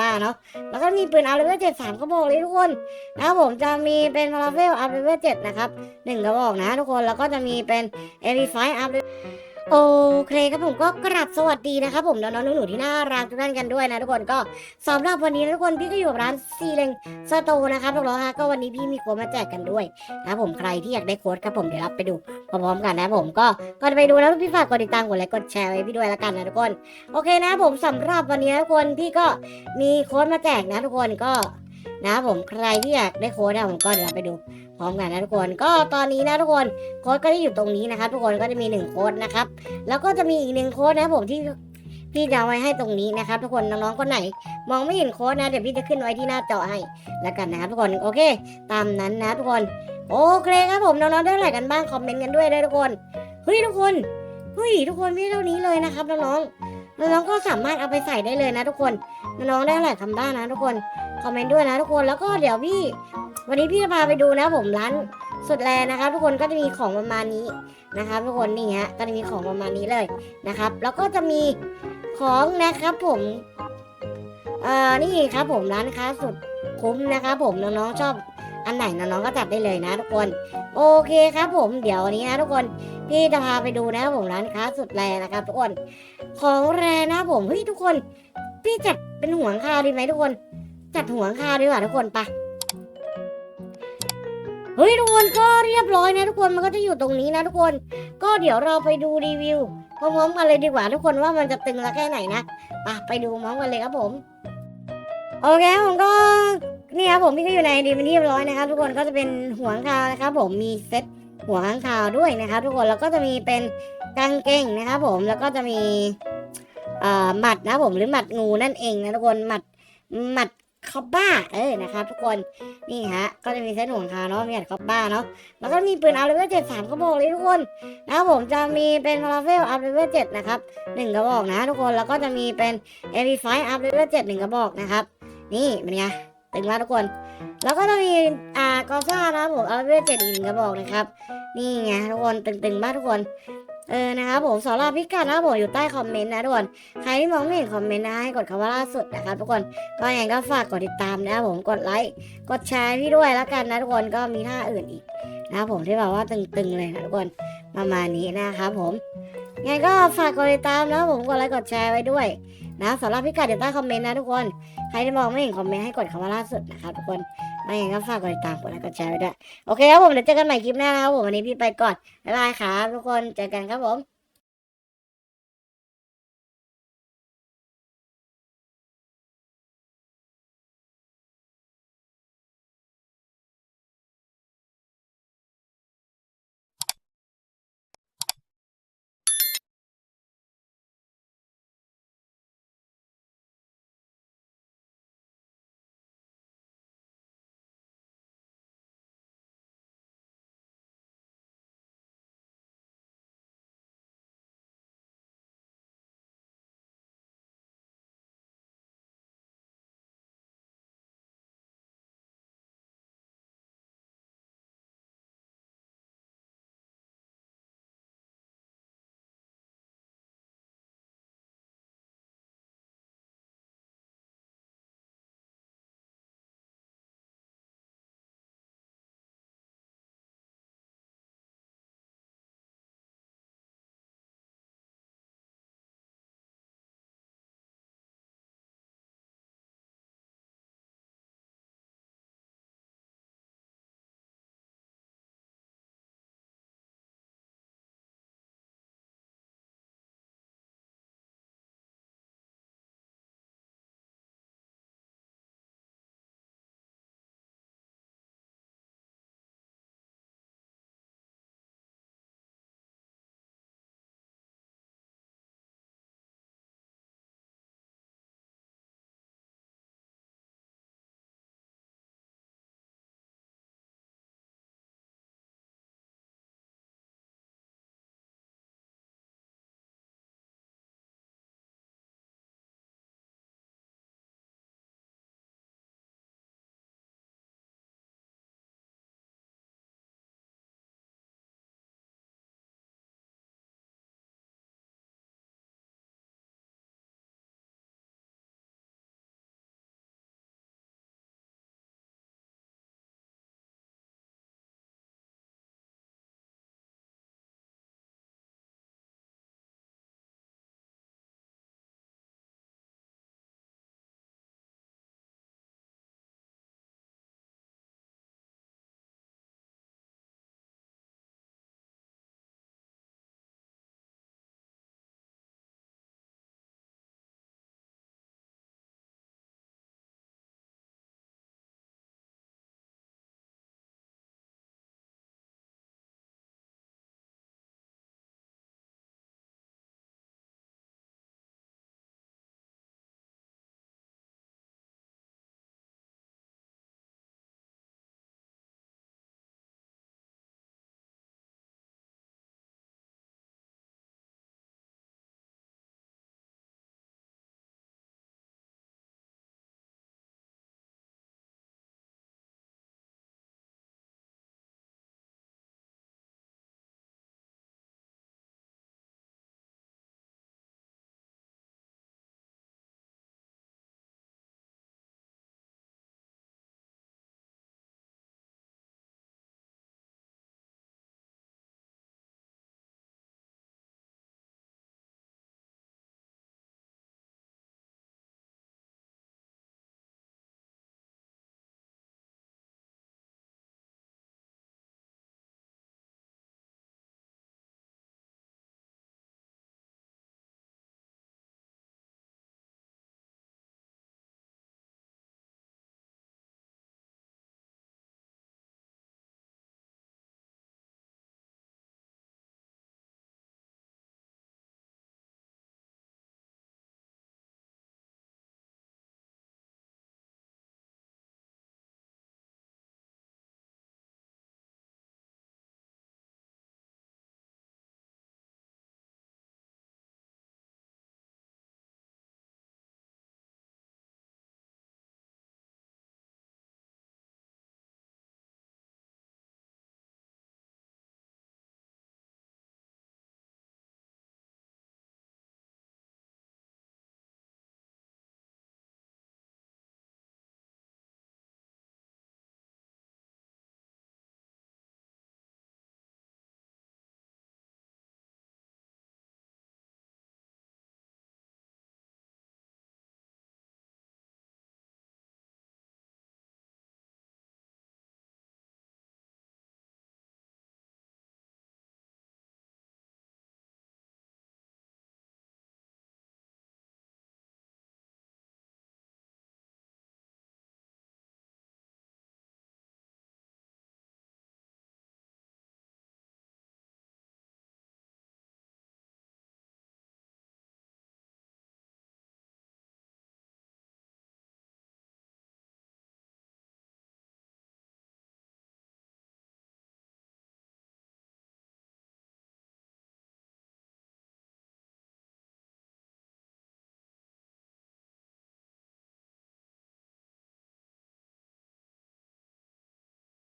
บ้าเนาะแล้วก็มีปืนอัพเลเวลเจ็ดสามกระบอกเลยทุกคนนะครับผมจะมีเป็นพาราเฟลอัพเลเวลเจ็ดนะครับหนึ่งกระบอกนะทุกคนแล้วก็จะมีเป็นเอริไฟอัพ โอเคครับผมก็กราบสวัสดีนะครับผมน้องๆหนูๆที่น่ารักทุกท่านกันด้วยนะทุกคนก็สำหรับวันนี้นะทุกคนพี่ก็อยู่กับร้านซีเลงสโตนะครับทุกคนฮะก็วันนี้พี่มีโค้ดมาแจกกันด้วยนะครับผมใครที่อยากได้โค้ดครับผมเดี๋ยวรับไปดูพร้อมๆกันนะผมก็ก่อนไปดูนะพี่ฝากกดติดตามกดไลค์กดแชร์ไว้พี่ด้วยละกันนะทุกคนโอเคนะผมสำหรับวันนี้นะทุกคนพี่ก็มีโค้ดมาแจกนะทุกคนก็ นะผมใครที่อยากได้โค้ดนะผมก็เดี๋ยวเราไปดูพร้อมกันนะทุกคนก็ตอนนี้นะทุกคนโค้ดก็จะอยู่ตรงนี้นะครับทุกคนก็จะมีหนึ่งโค้ดนะครับแล้วก็จะมีอีกหนึ่งโค้ดนะผมที่พี่จะไว้ให้ตรงนี้นะครับ ทุกคนน้องๆคนไหน มองไม่เห็นโค้ดนะเดี๋ยวพี่จะขึ้นไว้ที่หน้าจอให้แล้วกันนะครับทุกคนโอเค ตามนั้นนะทุกคนโอเคครับผมน้องๆได้อะไรกันบ้างคอมเมนต์กันด้วยเลยทุกคนเฮ้ยทุกคนเฮ้ยทุกคนไม่เท่านี้เลยนะครับน้องๆน้องๆก็สามารถเอาไปใส่ได้เลยนะ ทุกคนน้องๆได้อะไรคำบ้างนะทุกคน คอมเมนต์ด้วยนะทุกคนแล้วก็เดี๋ยวพี่ วันนี้พี่จะพาไปดูนะผมร้านสุดแลนะครับ ทุกคนก็จะมีของประมาณนี้นะครับ ทุกคนนี่ฮะก็จะมีของประมาณนี้เลยนะครับ แล้วก็จะมีของนะครับผมเอ่อนี่ครับผมร้านค้าสุดคุ้มนะครับผมน้องๆชอบอันไหนน้องๆก็จัดได้เลยนะทุกคน โอเคครับผมเดี๋ยววันนี้นะทุกคนพี่จะพาไปดูนะครับผมร้านค้าสุดแลนะครับ ทุกคนของแรนะผมเฮ้ยทุกคน พี่จัดเป็นหัวงข้าวดีไหมทุกคน จัดหัวข้าวดีกว่าทุกคนไปะเฮ้ยทุกคนก็เรียบร้อยนะทุกคนมันก็จะอยู่ตรงนี้นะทุกคน ก็เดี๋ยวเราไปดูรีวิวพร้อมๆกันเลยดีกว่าทุกคนว่ามันจะตึงละแค่ไหนนะไปไปดูพร้อมกันเลยครับผมโอเคผมก็นี่ครับผมพี่ก็อยู่ในดีมันเรียบร้อยนะครับ ทุกคนก็จะเป็นหัวข้าวนะครับผมมีเซ็ตหัวข้างคาวด้วยนะครับ ทุกคนแล้วก็จะมีเป็นกางเกงนะครับผมแล้วก็จะมีเอ่อหมัดนะผมหรือหมัดงูนั่นเองนะทุกคนหมัดหมัด คอบบ้าเออนะครับทุกคนนี่ฮะก็จะมีเซตห่วงคาเนาะมีหมัดคอบบ้าเนาะแล้วก็มีปืนอัพเลเวลเจ็ดสามกระบอกเลยทุกคนนะครับผมจะมีเป็นพาราเฟลอัพเลเวลเจ็ดนะครับหนึ่งกระบอกนะทุกคนแล้วก็จะมีเป็นเอรีไฟอัพเลเวลเจ็ดหนึ่งกระบอกนะครับนี่เป็นไงตึงมากทุกคน แล้วก็จะมีอ่ากอซ่านะครับผมอัพเลเวลเจ็ดอีกหนึ่งกระบอกนะครับนี่ไงทุกคนตึงๆมากทุกคน เออนะครับผมสำหรับพิกัดนะครับผมอยู่ใต้คอมเมนต์นะทุกคนใครที่มองไม่เห็นคอมเมนต์นะให้กดคำว่าล่าสุดนะครับทุกคนก็ยังไงก็ฝากกดติดตามนะครับผมกดไลค์กดแชร์พี่ด้วยแล้วกันนะทุกคนก็มีท่าอื่นอีกนะครับผมที่แบบว่าตึงๆเลยนะทุกคนประมาณนี้นะครับผมยังไงก็ฝากกดติดตามนะครับผมกดไลค์กดแชร์ไว้ด้วยนะสำหรับพิกัดอยู่ใต้คอมเมนต์นะทุกคน ใครที่มองไม่เห็นคอมเมนต์ให้กดคำว่าล่าสุดนะครับทุกคน ไม่งั้นก็ฝากกดติดตามกดไลค์กดแชร์ได้วย โอเคครับผมเดี๋ยวเจอกันใหม่คลิปหน้านะครับผมวันนี้พี่ไปก่อน บ๊ายบายครับทุกคน เจอกันครับผม